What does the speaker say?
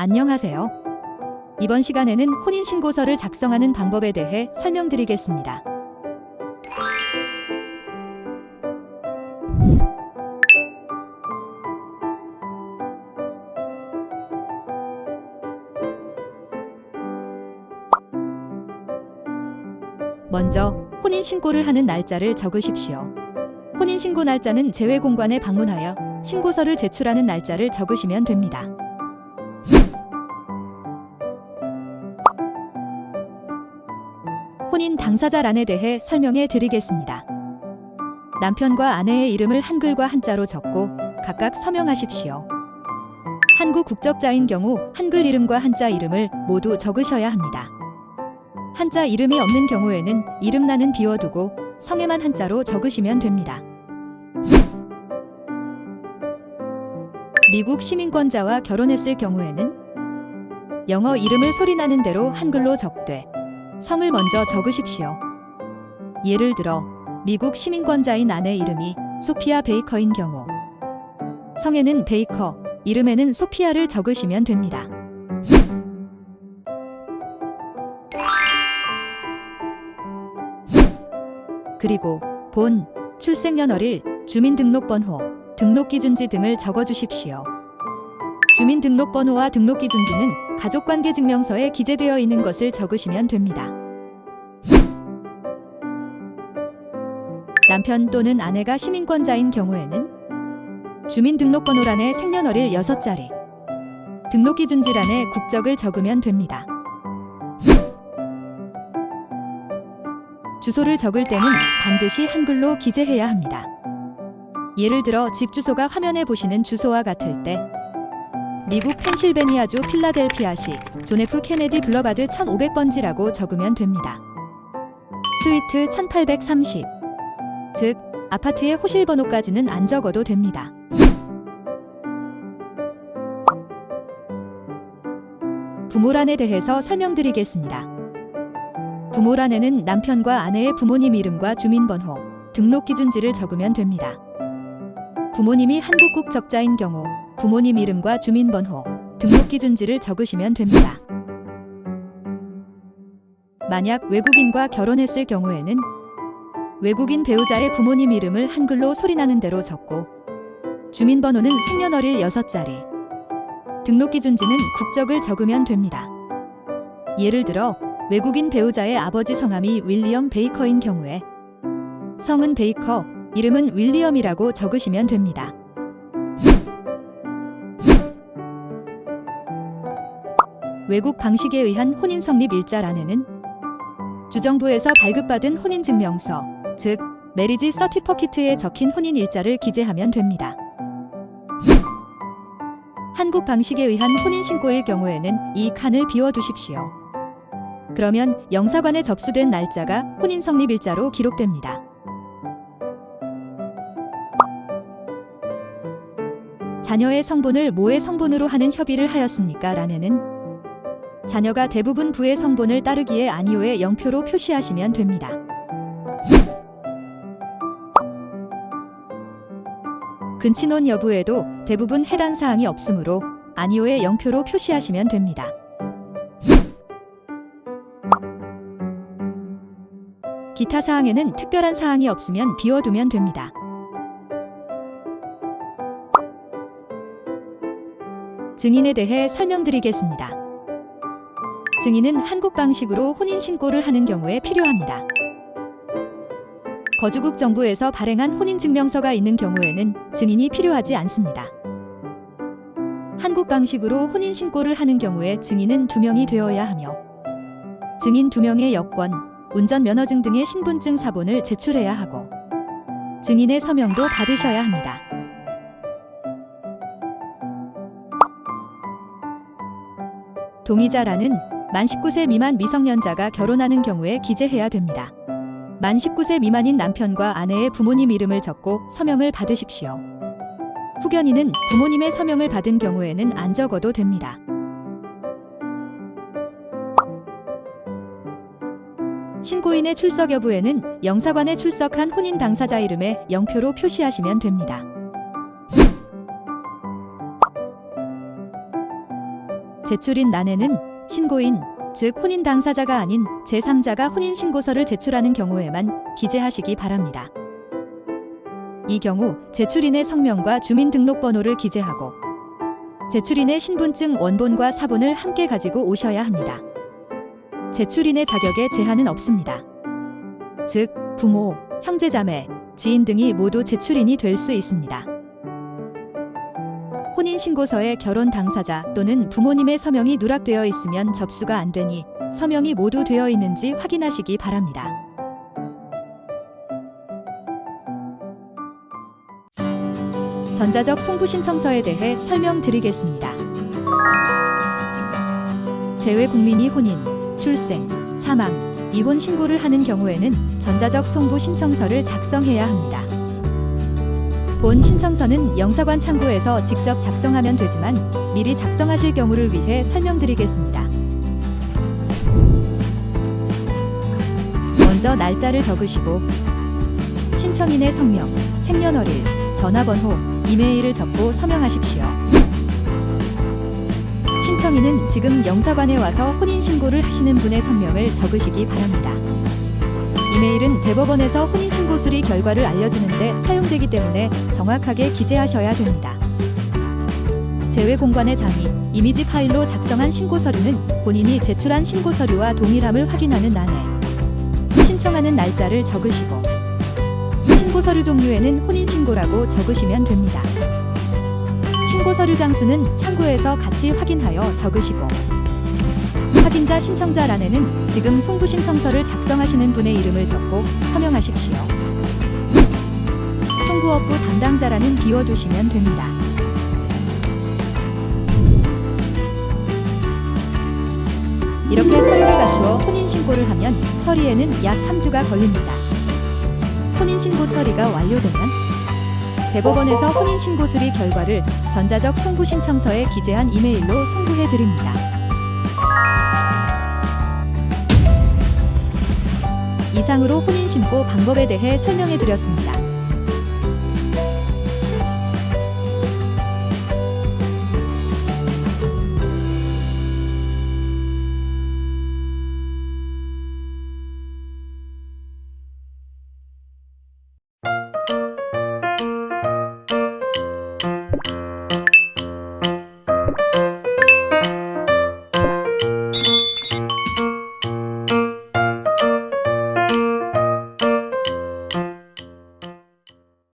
안녕하세요. 이번 시간에는 혼인신고서를 작성하는 방법에 대해 설명드리겠습니다. 먼저 혼인신고를 하는 날짜를 적으십시오. 혼인신고 날짜는 재외공관에 방문하여 신고서를 제출하는 날짜를 적으시면 됩니다. 혼인 당사자란에 대해 설명해 드리겠습니다. 남편과 아내의 이름을 한글과 한자로 적고 각각 서명하십시오. 한국 국적자인 경우 한글 이름과 한자 이름을 모두 적으셔야 합니다. 한자 이름이 없는 경우에는 이름란은 비워두고 성에만 한자로 적으시면 됩니다. 미국 시민권자와 결혼했을 경우에는 영어 이름을 소리나는 대로 한글로 적되 성을 먼저 적으십시오. 예를 들어 미국 시민권자인 아내 이름이 소피아 베이커인 경우 성에는 베이커, 이름에는 소피아를 적으시면 됩니다. 그리고 본, 출생년월일, 주민등록번호, 등록기준지 등을 적어주십시오. 주민등록번호와 등록기준지는 가족관계증명서에 기재되어 있는 것을 적으시면 됩니다. 남편 또는 아내가 시민권자인 경우에는 주민등록번호란에 생년월일 6자리, 등록기준지란에 국적을 적으면 됩니다. 주소를 적을 때는 반드시 한글로 기재해야 합니다. 예를 들어 집 주소가 화면에 보시는 주소와 같을 때 미국 펜실베니아주 필라델피아시 존 F 케네디 블러바드 1500번지라고 적으면 됩니다. 스위트 1830. 즉, 아파트의 호실 번호까지는 안 적어도 됩니다. 부모란에 대해서 설명드리겠습니다. 부모란에는 남편과 아내의 부모님 이름과 주민번호, 등록 기준지를 적으면 됩니다. 부모님이 한국 국 적자인 경우 부모님 이름과 주민번호, 등록 기준지를 적으시면 됩니다. 만약 외국인과 결혼했을 경우에는 외국인 배우자의 부모님 이름을 한글로 소리나는 대로 적고 주민번호는 생년월일 6자리, 등록 기준지는 국적을 적으면 됩니다. 예를 들어 외국인 배우자의 아버지 성함이 윌리엄 베이커인 경우에 성은 베이커, 이름은 윌리엄이라고 적으시면 됩니다. 외국 방식에 의한 혼인 성립 일자란에는 주정부에서 발급받은 혼인증명서, 즉 메리지 서티퍼키트에 적힌 혼인 일자를 기재하면 됩니다. 한국 방식에 의한 혼인 신고일 경우에는 이 칸을 비워두십시오. 그러면 영사관에 접수된 날짜가 혼인 성립 일자로 기록됩니다. 자녀의 성본을 모의 성본으로 하는 협의를 하였습니까? 라네는 자녀가 대부분 부의 성본을 따르기에 아니오의 영표로 표시하시면 됩니다. 근친혼 여부에도 대부분 해당 사항이 없으므로 아니오의 영표로 표시하시면 됩니다. 기타 사항에는 특별한 사항이 없으면 비워두면 됩니다. 증인에 대해 설명드리겠습니다. 증인은 한국 방식으로 혼인 신고를 하는 경우에 필요합니다. 거주국 정부에서 발행한 혼인 증명서가 있는 경우에는 증인이 필요하지 않습니다. 한국 방식으로 혼인 신고를 하는 경우에 증인은 두 명이 되어야 하며 증인 두 명의 여권, 운전 면허증 등의 신분증 사본을 제출해야 하고 증인의 서명도 받으셔야 합니다. 동의자란은 만 19세 미만 미성년자가 결혼하는 경우에 기재해야 됩니다. 만 19세 미만인 남편과 아내의 부모님 이름을 적고 서명을 받으십시오. 후견인은 부모님의 서명을 받은 경우에는 안 적어도 됩니다. 신고인의 출석 여부에는 영사관에 출석한 혼인 당사자 이름에 영표로 표시하시면 됩니다. 제출인 난해는 신고인, 즉 혼인 당사자가 아닌 제3자가 혼인 신고서를 제출하는 경우에만 기재하시기 바랍니다. 이 경우 제출인의 성명과 주민등록번호를 기재하고 제출인의 신분증 원본과 사본을 함께 가지고 오셔야 합니다. 제출인의 자격에 제한은 없습니다. 즉, 부모, 형제자매, 지인 등이 모두 제출인이 될 수 있습니다. 혼인신고서에 결혼 당사자 또는 부모님의 서명이 누락되어 있으면 접수가 안 되니 서명이 모두 되어 있는지 확인하시기 바랍니다. 전자적 송부신청서에 대해 설명드리겠습니다. 재외 국민이 혼인, 출생, 사망, 이혼 신고를 하는 경우에는 전자적 송부 신청서를 작성해야 합니다. 본 신청서는 영사관 창구에서 직접 작성하면 되지만 미리 작성하실 경우를 위해 설명드리겠습니다. 먼저 날짜를 적으시고 신청인의 성명, 생년월일, 전화번호, 이메일을 적고 서명하십시오. 신청인은 지금 영사관에 와서 혼인신고를 하시는 분의 성명을 적으시기 바랍니다. 이메일은 대법원에서 혼인신고 수리 결과를 알려주는데 사용되기 때문에 정확하게 기재하셔야 됩니다. 재외공관의 장이 이미지 파일로 작성한 신고 서류는 본인이 제출한 신고 서류와 동일함을 확인하는 난에 신청하는 날짜를 적으시고 신고 서류 종류에는 혼인 신고라고 적으시면 됩니다. 신고 서류 장수는 창구에서 같이 확인하여 적으시고 확인자 신청자란에는 지금 송부 신청서를 작성하시는 분의 이름을 적고 서명하십시오. 송부업부 담당자라는 비워두시면 됩니다. 이렇게 서류를 갖추어 혼인신고를 하면 처리에는 약 3주가 걸립니다. 혼인신고 처리가 완료되면 대법원에서 혼인신고 수리 결과를 전자적 송부 신청서에 기재한 이메일로 송부해 드립니다. 이상으로 혼인신고 방법에 대해 설명해 드렸습니다.